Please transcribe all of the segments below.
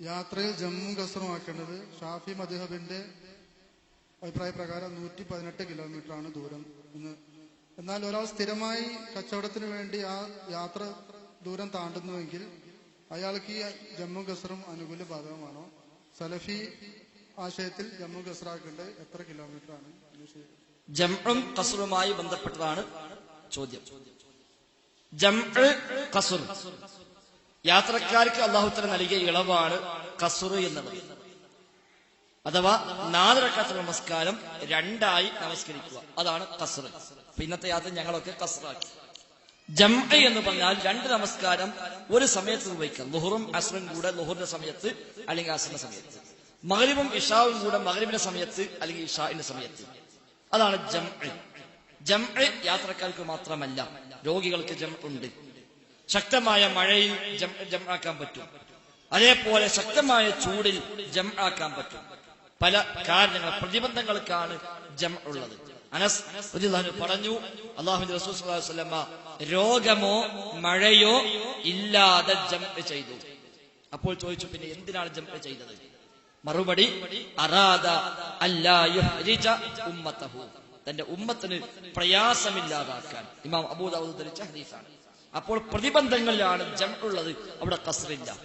യാത്രയിൽ ജമ്മു കസറുമാക്കേണ്ടത് ഷാഫി മദ്ഹബിന്റെ അഭിപ്രായ പ്രകാരം നൂറ്റി പതിനെട്ട് കിലോമീറ്റർ ആണ് ദൂരം എന്ന്. എന്നാൽ ഒരാൾ സ്ഥിരമായി കച്ചവടത്തിന് വേണ്ടി ആ യാത്ര ദൂരം താണ്ടുന്നുവെങ്കിൽ അയാൾക്ക് ഈ ജമ്മു കസറും അനുകൂല ബാധകമാണോ? സലഫി ആശയത്തിൽ ജമ്മു കസറാക്കേണ്ടത് എത്ര കിലോമീറ്റർ ആണ് ജംഉം കസറുമായി ബന്ധപ്പെട്ടതാണ് ചോദ്യം. ജംഉ കസുർ. യാത്രക്കാർക്ക് അള്ളാഹുത്തല നൽകിയ ഇളവാണ് കസുർ എന്നുള്ളത് അഥവാ നാലരക്കാത്ത നമസ്കാരം രണ്ടായി നമസ്കരിക്കുക. അതാണ് അപ്പൊ ഇന്നത്തെ യാത്ര ഞങ്ങളൊക്കെ കസറാക്കി. ജം എന്ന് പറഞ്ഞാൽ രണ്ട് നമസ്കാരം ഒരു സമയത്ത് നിർവഹിക്കാം ലുഹറും അസ്റും കൂടെ ലുഹറിന്റെ സമയത്ത് അല്ലെങ്കിൽ അസ്റിന്റെ സമയത്ത്. മകരിബും ഇഷാവും കൂടെ മകരിബിന്റെ സമയത്ത് അല്ലെങ്കിൽ ഇഷാന്റെ സമയത്ത്. അതാണ് ജം ജം യാത്രക്കാർക്ക് മാത്രമല്ല രോഗികൾക്ക് ജം ഉണ്ട്. ശക്തമായ മഴയിൽ ജമാക്കാൻ ജംആക്കാൻ പറ്റും. അതേപോലെ ശക്തമായ ചൂടിൽ ജം ആക്കാൻ പറ്റും. പല കാരണങ്ങൾ പ്രതിബന്ധങ്ങൾക്കാണ് ജം ഉള്ളത്. അനസ് പറഞ്ഞു അള്ളാഹു രോഗമോ മഴയോ ഇല്ലാതെ ജം ചെയ്തു. അപ്പോൾ ചോദിച്ചു പിന്നെ എന്തിനാണ് ജം ചെയ്തത്? മറുപടി അറാദ ഉമ്മത്തഹു. തന്റെ ഉമ്മത്തിന് പ്രയാസമില്ലാതാക്കാൻ. ഇമാം അബൂദാവൂദ് ധരിച്ച ഹദീസാണ്. അപ്പോൾ പ്രതിബന്ധങ്ങളിലാണ് ജം ഉള്ളത്. അവിടെ കസറില്ല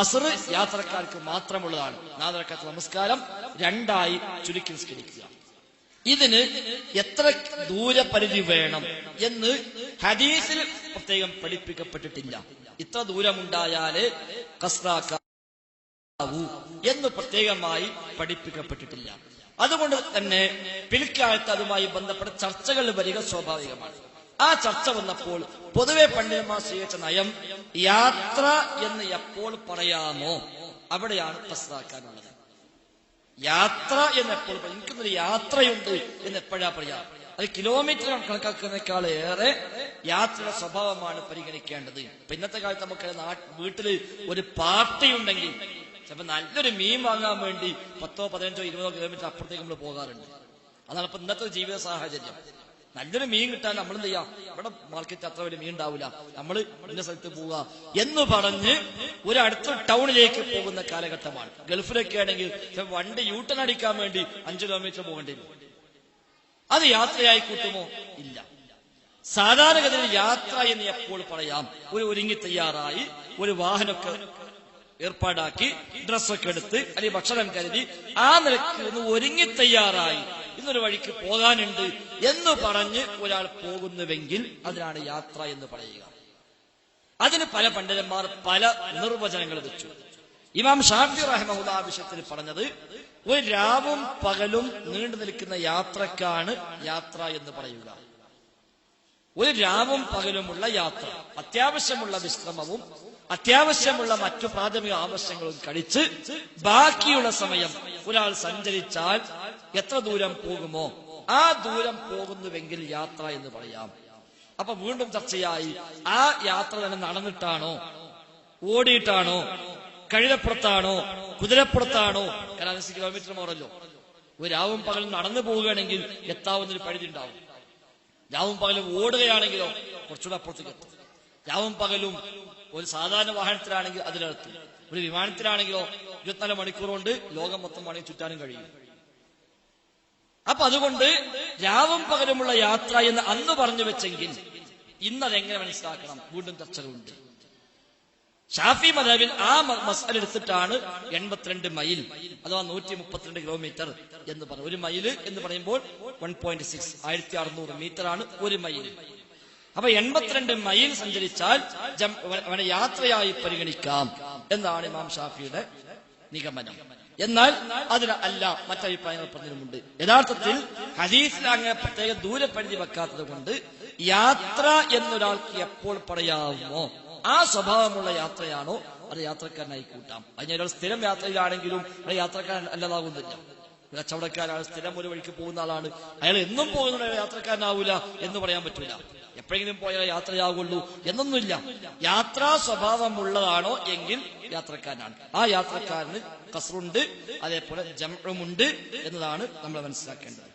കസറ് യാത്രക്കാർക്ക് മാത്രമുള്ളതാണ്. നാദരക്കാത്ത നമസ്കാരം. രണ്ടായി ചുരുക്കി നിസ്കരിക്കുക. ഇതിന് എത്ര ദൂരപരിധി വേണം എന്ന് ഹദീസിൽ പ്രത്യേകം പഠിപ്പിക്കപ്പെട്ടിട്ടില്ല. ഇത്ര ദൂരമുണ്ടായാലേ കസ്രാക്കാവൂ എന്ന് പ്രത്യേകമായി പഠിപ്പിക്കപ്പെട്ടിട്ടില്ല. അതുകൊണ്ട് തന്നെ പിൽക്കാലത്ത് അതുമായി ബന്ധപ്പെട്ട ചർച്ചകൾ വരിക സ്വാഭാവികമാണ്. ആ ചർച്ച വന്നപ്പോൾ പൊതുവെ പണ്ഡിതന്മാർ സ്വീകരിച്ച നയം യാത്ര എന്ന് എപ്പോൾ പറയാമോ അവിടെയാണ് പ്രസ്താക്കാനുള്ളത് യാത്ര എന്ന് എപ്പോൾ എനിക്കൊന്നൊരു യാത്രയുണ്ട് എന്ന് എപ്പോഴാ പറയാ? അത് കിലോമീറ്റർ കണക്കാക്കുന്നേക്കാൾ ഏറെ യാത്രയുടെ സ്വഭാവമാണ് പരിഗണിക്കേണ്ടത്. ഇപ്പൊ ഇന്നത്തെ കാലത്ത് നമുക്ക് വീട്ടിൽ ഒരു പാർട്ടി ഉണ്ടെങ്കിൽ ചിലപ്പോ നല്ലൊരു മീൻ വാങ്ങാൻ വേണ്ടി പത്തോ പതിനഞ്ചോ ഇരുപതോ കിലോമീറ്റർ അപ്പുറത്തേക്ക് നമ്മൾ പോകാറുണ്ട്. അതാണ് ഇപ്പൊ ഇന്നത്തെ ജീവിത സാഹചര്യം. നല്ലൊരു മീൻ കിട്ടാൻ നമ്മൾ എന്ത് ചെയ്യാം? ഇവിടെ മാർക്കറ്റ് അത്ര വലിയ മീൻ ഉണ്ടാവില്ല നമ്മൾ ഇന്ന സ്ഥലത്ത് പോവുക എന്ന് പറഞ്ഞ് ഒരു അടുത്ത ടൗണിലേക്ക് പോകുന്ന കാലഘട്ടമാണ്. ഗൾഫിലൊക്കെ ആണെങ്കിൽ വണ്ടി യൂട്ടൺ അടിക്കാൻ വേണ്ടി അഞ്ചു കിലോമീറ്റർ പോകേണ്ടി വരും. അത് യാത്രയായി കൂട്ടുമോ? ഇല്ല. സാധാരണഗതിയിൽ യാത്ര എന്ന് എപ്പോൾ പറയാം? ഒരു ഒരുങ്ങി തയ്യാറായി ഒരു വാഹനമൊക്കെ ഏർപ്പാടാക്കി ഡ്രസ്സൊക്കെ എടുത്ത് അല്ലെങ്കിൽ ഭക്ഷണം കരുതി ആ നിലയ്ക്ക് ഒരുങ്ങി തയ്യാറായി ഇന്നൊരു വഴിക്ക് പോകാനുണ്ട് എന്ന് പറഞ്ഞ് ഒരാൾ പോകുന്നുവെങ്കിൽ അതിനാണ് യാത്ര എന്ന് പറയുക. അതിന് പല പണ്ഡിതന്മാർ പല നിർവചനങ്ങൾ വെച്ചു. ഇമാം ഷാഫി റഹ്മുല്ല ആ വിഷയത്തിൽ പറഞ്ഞത് ഒരു രാവും പകലും നീണ്ടു നിൽക്കുന്ന യാത്രക്കാണ് യാത്ര എന്ന് പറയുക. ഒരു രാവും പകലുമുള്ള യാത്ര അത്യാവശ്യമുള്ള വിശ്രമവും അത്യാവശ്യമുള്ള മറ്റു പ്രാഥമിക ആവശ്യങ്ങളും കഴിച്ച് ബാക്കിയുള്ള സമയം ഒരാൾ സഞ്ചരിച്ചാൽ എത്ര ദൂരം പോകുമോ ആ ദൂരം പോകുന്നുവെങ്കിൽ യാത്ര എന്ന് പറയാം. അപ്പൊ വീണ്ടും ചർച്ചയായി ആ യാത്ര തന്നെ നടന്നിട്ടാണോ ഓടിയിട്ടാണോ കഴുതപ്പുറത്താണോ കുതിരപ്പുറത്താണോ കാരണം അഞ്ച് കിലോമീറ്റർ മോറല്ലോ. ഒരു രാവും പകലും നടന്നു പോവുകയാണെങ്കിൽ എത്താവുന്നൊരു പരിധി ഉണ്ടാവും രാവും പകലും ഓടുകയാണെങ്കിലോ കുറച്ചുകൂടെ അപ്പുറത്തേക്ക് എത്തും. രാവും പകലും ഒരു സാധാരണ വാഹനത്തിലാണെങ്കിൽ അതിലെത്തും ഒരു വിമാനത്തിലാണെങ്കിലോ ഇരുപത്തിനാല് മണിക്കൂർ കൊണ്ട് ലോകം മൊത്തം വേണമെങ്കിൽ ചുറ്റാനും കഴിയും. അപ്പൊ അതുകൊണ്ട് രാവും പകരമുള്ള യാത്ര എന്ന് അന്ന് പറഞ്ഞു വെച്ചെങ്കിൽ ഇന്ന് അതെങ്ങനെ മനസ്സിലാക്കണം? വീണ്ടും ചർച്ചകളുണ്ട് ഷാഫി മദാബിൽ ആ മസാല എടുത്തിട്ടാണ് എൺപത്തിരണ്ട് മൈൽ അഥവാ നൂറ്റി മുപ്പത്തിരണ്ട് കിലോമീറ്റർ എന്ന് പറഞ്ഞു ഒരു മൈൽ എന്ന് പറയുമ്പോൾ വൺ പോയിന്റ് സിക്സ് ആയിരത്തി അറുന്നൂറ് മീറ്റർ ആണ് ഒരു മൈൽ അപ്പൊ എൺപത്തിരണ്ട് മൈൽ സഞ്ചരിച്ചാൽ അവനെ യാത്രയായി പരിഗണിക്കാം. എന്നാണ് ഇമാം ഷാഫിയുടെ നിഗമനം. എന്നാൽ അതിന് അല്ല മറ്റഭിപ്രായങ്ങൾ പറഞ്ഞിട്ടുണ്ട് യഥാർത്ഥത്തിൽ ഹദീസിൽ അങ്ങനെ പ്രത്യേക ദൂരപരിധി വെക്കാത്തത് കൊണ്ട് യാത്ര എന്നൊരാൾക്ക് എപ്പോൾ പറയാമോ ആ സ്വഭാവമുള്ള യാത്രയാണോ അത് യാത്രക്കാരനായി കൂട്ടാം. അതിന് ഒരാൾ സ്ഥിരം യാത്രയിലാണെങ്കിലും അത് യാത്രക്കാരൻ അല്ലതാകുന്നില്ല കച്ചവടക്കാരാണ് സ്ഥിരം ഒരു വഴിക്ക് പോകുന്ന ആളാണ്. അയാൾ എന്നും പോകുന്ന യാത്രക്കാരനാവൂല എന്ന് പറയാൻ പറ്റൂല. എപ്പോഴെങ്കിലും പോയാൽ യാത്രയാകുള്ളൂ എന്നൊന്നുമില്ല. യാത്രാ സ്വഭാവമുള്ളതാണോ എങ്കിൽ യാത്രക്കാരനാണ്. ആ യാത്രക്കാരന് കസറുണ്ട് അതേപോലെ ജമുണ്ട് എന്നതാണ് നമ്മൾ മനസ്സിലാക്കേണ്ടത്.